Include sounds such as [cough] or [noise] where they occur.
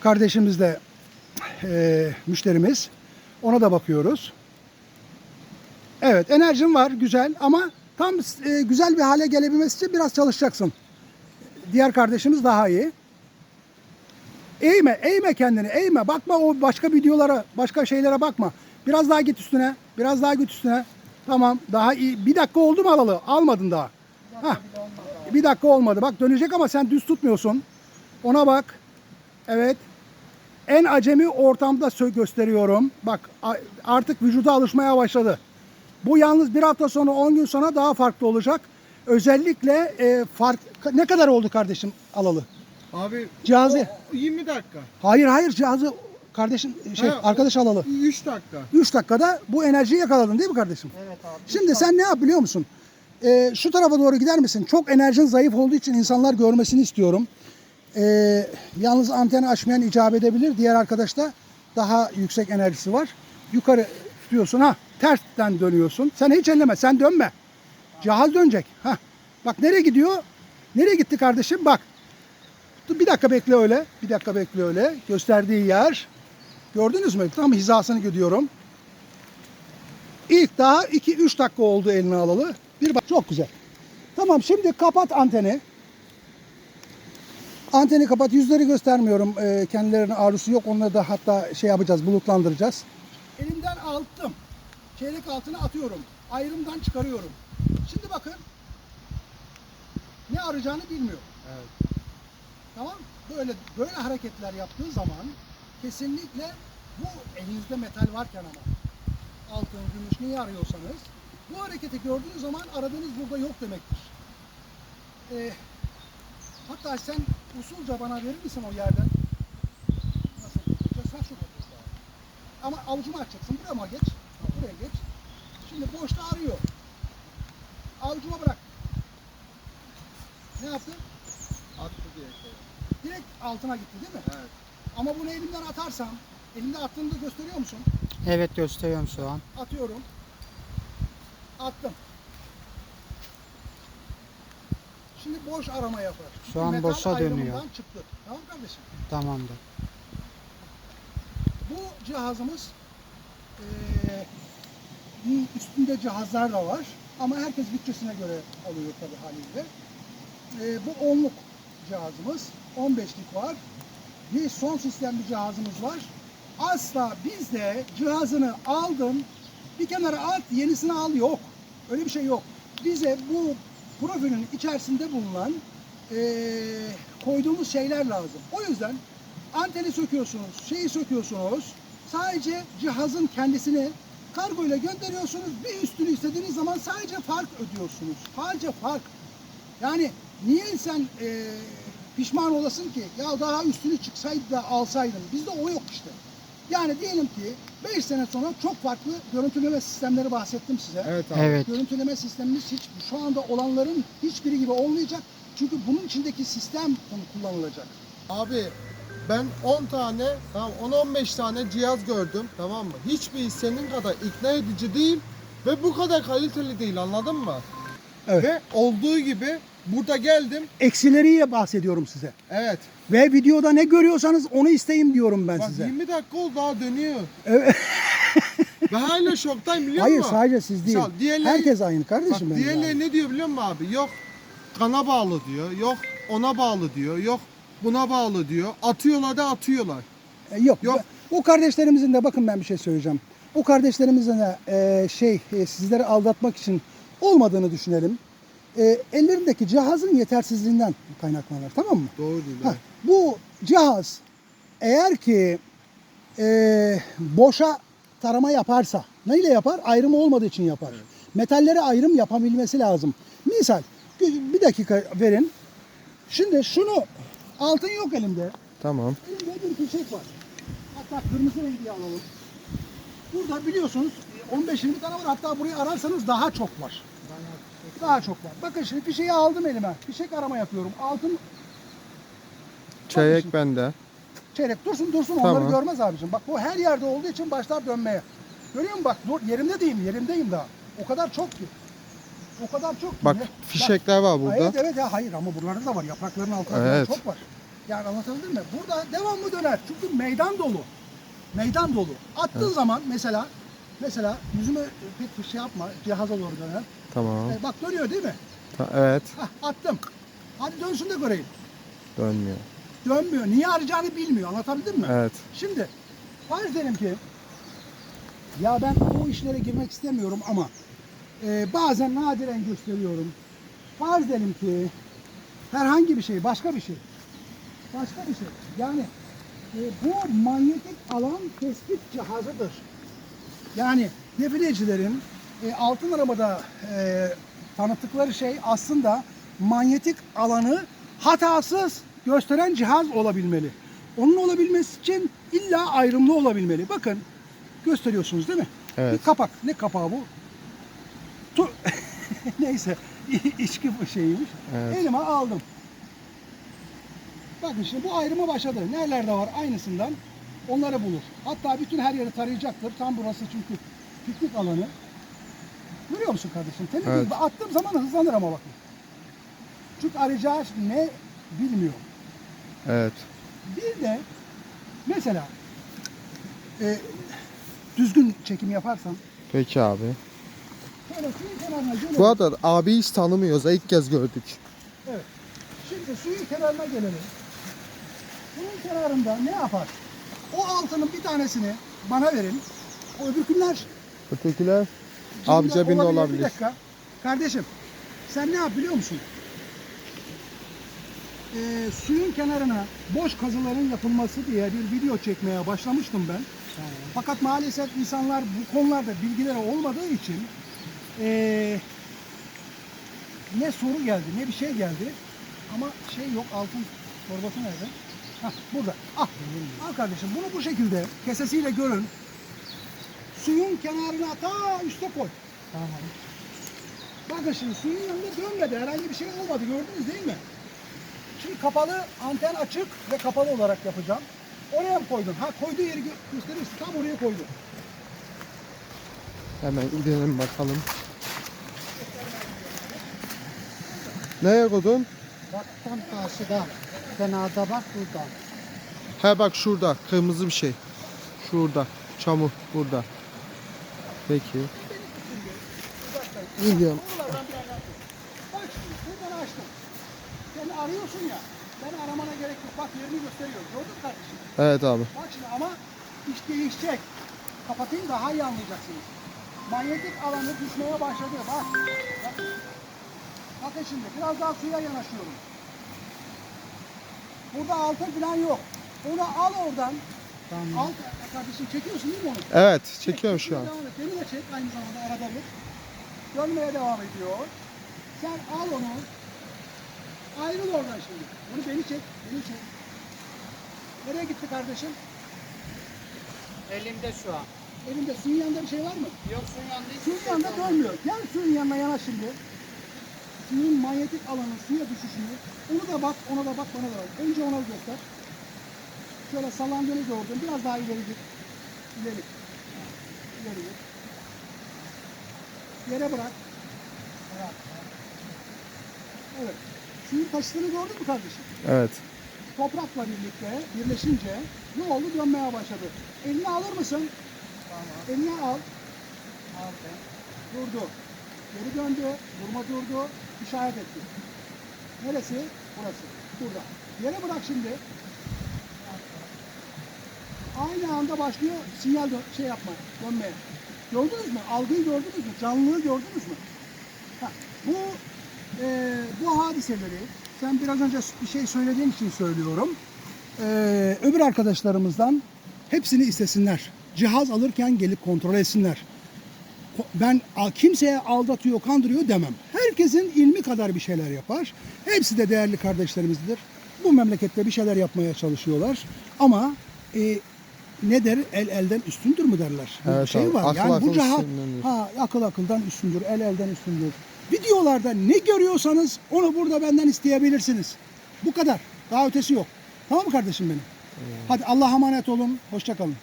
kardeşimiz de e, müşterimiz. Ona da bakıyoruz. Evet enerjin var güzel ama tam e, güzel bir hale gelebilmesi için biraz çalışacaksın. Diğer kardeşimiz daha iyi. Eğme, eğme kendini, eğme. Bakma o başka videolara, başka şeylere bakma. Biraz daha git üstüne, biraz daha git üstüne. Tamam, daha iyi. Bir dakika oldu mu alalı? Almadın daha. Hah. Bir dakika olmadı. Bak dönecek ama sen düz tutmuyorsun. Ona bak. Evet. En acemi ortamda gösteriyorum. Bak artık vücuda alışmaya başladı. Bu yalnız bir hafta sonra 10 gün sonra daha farklı olacak. Özellikle e, fark ne kadar oldu kardeşim alalı? Abi Cihazı. o 20 dakika. Hayır hayır cihazı kardeşim şey Ha, arkadaş alalı. 3 dakika. 3 dakikada bu enerjiyi yakaladın değil mi kardeşim? Evet abi. Şimdi sen ne yap biliyor musun? Ee, şu tarafa doğru gider misin? Çok enerjin zayıf olduğu için insanlar görmesini istiyorum. Ee, yalnız anteni açmayan icap edebilir. Diğer arkadaşta daha yüksek enerjisi var. Yukarı tutuyorsun ha. Tersten dönüyorsun. Sen hiç elleme. Sen dönme. Cihaz dönecek. Ha. Bak nereye gidiyor? Nereye gitti kardeşim? Bak. Bir dakika bekle öyle. Bir dakika bekle öyle. Gösterdiği yer. Gördünüz mü? Tam hizasını gidiyorum. İlk daha 2-3 dakika oldu eline alalı. Bir bak çok güzel. Tamam şimdi kapat anteni. Anteni kapat. Yüzleri göstermiyorum. Ee, kendilerine ağrısı yok. Onları da hatta şey yapacağız, bulutlandıracağız. Elimden alttım. Çeyrek altına atıyorum. Ayrımdan çıkarıyorum. Şimdi bakın. Ne arayacağını bilmiyor. Evet. Tamam? Böyle böyle hareketler yaptığı zaman kesinlikle bu elinizde metal varken ama altın, gümüş neyi arıyorsanız bu hareketi gördüğünüz zaman aradığınız burada yok demektir. Ee, hatta sen usulca bana verir misin o yerden? Nasıl tutacağız? Ha şurada tut abi. Ama avucunu açacaksın. Buraya mı geç? Buraya geç. Şimdi boşta arıyor. Avucuma bırak. Ne yaptın? Attı şey. Direkt altına gitti değil mi? Evet. Ama bunu elimden atarsam, elimde attığını da gösteriyor musun? Evet gösteriyorum şu an. Atıyorum. Attım. Şimdi boş arama yapar. Şu an Metal boşa dönüyor. Çıktı. Tamam kardeşim. Tamamdır. Bu cihazımız bunun üstünde cihazlar da var. Ama herkes bütçesine göre alıyor tabii haliyle. Eee, bu onluk cihazımız. 15'lik var. Bir son sistem bir cihazımız var. Asla bizde cihazını aldın bir kenara at yenisini al yok. Öyle bir şey yok. Bize bu profilin içerisinde bulunan eee, koyduğumuz şeyler lazım. O yüzden anteni söküyorsunuz, şeyi söküyorsunuz. Sadece cihazın kendisini kargo ile gönderiyorsunuz. Bir üstünü istediğiniz zaman sadece fark ödüyorsunuz. Sadece fark. Yani niye sen e, pişman olasın ki? Ya daha üstünü çıksaydı da alsaydım. Bizde o yok işte. Yani diyelim ki 5 sene sonra çok farklı görüntüleme sistemleri bahsettim size. Evet abi. Evet. Görüntüleme sistemimiz hiç şu anda olanların hiçbiri gibi olmayacak. Çünkü bunun içindeki sistem kullanılacak. Abi ben 10 tane, tamam 10-15 tane cihaz gördüm tamam mı? Hiçbir senin kadar ikna edici değil ve bu kadar kaliteli değil anladın mı? Evet. Ve olduğu gibi burada geldim. Eksileriyle bahsediyorum size. Evet. Ve videoda ne görüyorsanız onu isteyeyim diyorum ben Bak size. 20 dakika oldu daha dönüyor. Evet. Ve hala şoktayım biliyor Hayır musun? sadece siz değil. Diğerleri- Herkes aynı Bak kardeşim benim. diğerleri ne diyor biliyor musun abi? Yok kana bağlı diyor. Yok ona bağlı diyor. Yok buna bağlı diyor. Atıyorlar da atıyorlar. E, yok. Yok. O kardeşlerimizin de bakın ben bir şey söyleyeceğim. O kardeşlerimizin de e, şey e, sizleri aldatmak için olmadığını düşünelim. E, ellerindeki cihazın yetersizliğinden kaynaklanır tamam mı? Doğru değil. Ha, bu cihaz eğer ki e, boşa tarama yaparsa neyle yapar? Ayrım olmadığı için yapar. Metalleri ayrım yapabilmesi lazım. Misal bir dakika verin. Şimdi şunu altın yok elimde. Tamam. Elimde bir fişek var. Hatta kırmızı rengi alalım. Burada biliyorsunuz e, 15-20 tane var. Hatta burayı ararsanız daha çok var. Daha çok var. Bakın şimdi fişeği aldım elime. Fişek arama yapıyorum. Altın Çeyrek bende. çeyrek dursun dursun Tamam. onları görmez abicim. Bak bu her yerde olduğu için başlar dönmeye. Görüyor musun bak dur yerimde değilim yerimdeyim daha. O kadar çok ki. O kadar çok ki. Bak Ne- fişekler var Bak, burada. Evet evet ya hayır ama buralarda da var yaprakların altında falan Evet. çok var. Yani anlatabildim mi? Burada devamlı döner. Çünkü meydan dolu. Meydan dolu. Attığın zaman mesela mesela yüzüme pek bir şey yapma. Cihaza doğru döner. Tamam. E, bak dönüyor değil mi? Ta- evet. Hah, attım. Hadi dönsün de göreyim. Dönmüyor. Dönmüyor. Niye arayacağını bilmiyor. Anlatabildim mi? Evet. Şimdi farz edelim ki ya ben o işlere girmek istemiyorum ama e, bazen nadiren gösteriyorum. Farz edelim ki herhangi bir şey, başka bir şey. Başka bir şey. Yani e, bu manyetik alan tespit cihazıdır. Yani definecilerin e, altın arabada e, tanıttıkları şey aslında manyetik alanı hatasız gösteren cihaz olabilmeli. Onun olabilmesi için illa ayrımlı olabilmeli. Bakın gösteriyorsunuz değil mi? Evet. Bir kapak. Ne kapağı bu? Tu [laughs] Neyse içki şeyiymiş. Evet. Elime aldım. Bakın şimdi bu ayrıma başladı. Nerelerde var aynısından onları bulur. Hatta bütün her yeri tarayacaktır. Tam burası çünkü piknik alanı. Görüyor musun kardeşim? Temiz Evet. attığım zaman hızlanır ama bakın. Çünkü arayacağı ne bilmiyor. Evet. Bir de mesela e, düzgün çekim yaparsan Peki abi. şöyle suyun kenarına gelelim. Bu arada abi hiç tanımıyoruz. ilk kez gördük. Evet. Şimdi suyun kenarına gelelim. Suyun kenarında ne yapar? O altının bir tanesini bana verin. O öbürkünler Ötekiler? Abi cebinde Bir olabilir. dakika. Kardeşim sen ne yap biliyor musun? Ee, suyun kenarına boş kazıların yapılması diye bir video çekmeye başlamıştım ben. Fakat maalesef insanlar bu konularda bilgileri olmadığı için ee, ne soru geldi ne bir şey geldi ama şey yok altın torbası nerede? Hah burada. Al. Al kardeşim bunu bu şekilde kesesiyle görün. Suyun kenarına ta üste koy. Tamam. Bakın şimdi suyun yanında dönmedi. Herhangi bir şey olmadı. Gördünüz değil mi? Şimdi kapalı, anten açık ve kapalı olarak yapacağım. Oraya mı koydun? Ha koyduğu yeri gö- gösterirsin. Tam oraya koydum. Hemen gidelim bakalım. Neye koydun? Bak tam karşıda. Kenarda bak burada. He bak şurada. Kırmızı bir şey. Şurada. Çamur burada. Peki. Gidiyorum. Buradan açtım. Sen arıyorsun ya. Ben aramana gerek yok. Bak yerini gösteriyor. Gördün mü kardeşim? Evet abi. Bak şimdi ama iş değişecek. Kapatayım daha iyi anlayacaksınız. Manyetik alanı düşmeye başladı. Bak. Bak. Bakın şimdi biraz daha suya yanaşıyorum. Burada altın falan yok. Onu al oradan. Tamam. Al kardeşim çekiyorsun değil mi onu? Evet. Çekiyorum şu an. Devam et. Beni de çek aynı zamanda arada bir. Dönmeye devam ediyor. Sen al onu. Ayrıl oradan şimdi. Bunu beni çek. Beni çek. Nereye gitti kardeşim? Elimde şu an. Elinde suyun yanında bir şey var mı? Yok suyun yanında hiç Suyun yanında dönmüyor. Gel suyun yanına yana şimdi. Suyun manyetik alanı, suya düşüşünü. Onu da bak, ona da bak, bana da bak. Önce ona göster. Şöyle sallandığını gördüm. Biraz daha ileri git. İleri. İleri git. Yere bırak. Bırak. Evet. Suyun taşıdığını gördün mü kardeşim? Evet. Toprakla birlikte birleşince ne oldu? Dönmeye başladı. Elini alır mısın? Elini al. Aldı. Durdu. Geri döndü. Durma durdu. İşaret etti. Neresi? Burası. Burada. Yere bırak şimdi. Aynı anda başlıyor sinyal dö- şey yapma, dönmeye. Gördünüz mü? Algıyı gördünüz mü? Canlılığı gördünüz mü? Ha, bu e, bu hadiseleri sen biraz önce bir şey söylediğin için söylüyorum. E, öbür arkadaşlarımızdan hepsini istesinler. Cihaz alırken gelip kontrol etsinler. Ben kimseye aldatıyor, kandırıyor demem. Herkesin ilmi kadar bir şeyler yapar. Hepsi de değerli kardeşlerimizdir. Bu memlekette bir şeyler yapmaya çalışıyorlar. Ama e, ne der? El elden üstündür mü derler? Bir Evet şey abi, var. akıl yani bu akıl cihaz üstündendir. ha akıl akıldan üstündür, el elden üstündür. Videolarda ne görüyorsanız onu burada benden isteyebilirsiniz. Bu kadar. Daha ötesi yok. Tamam mı kardeşim benim? Hadi Allah'a emanet olun. Hoşça kalın.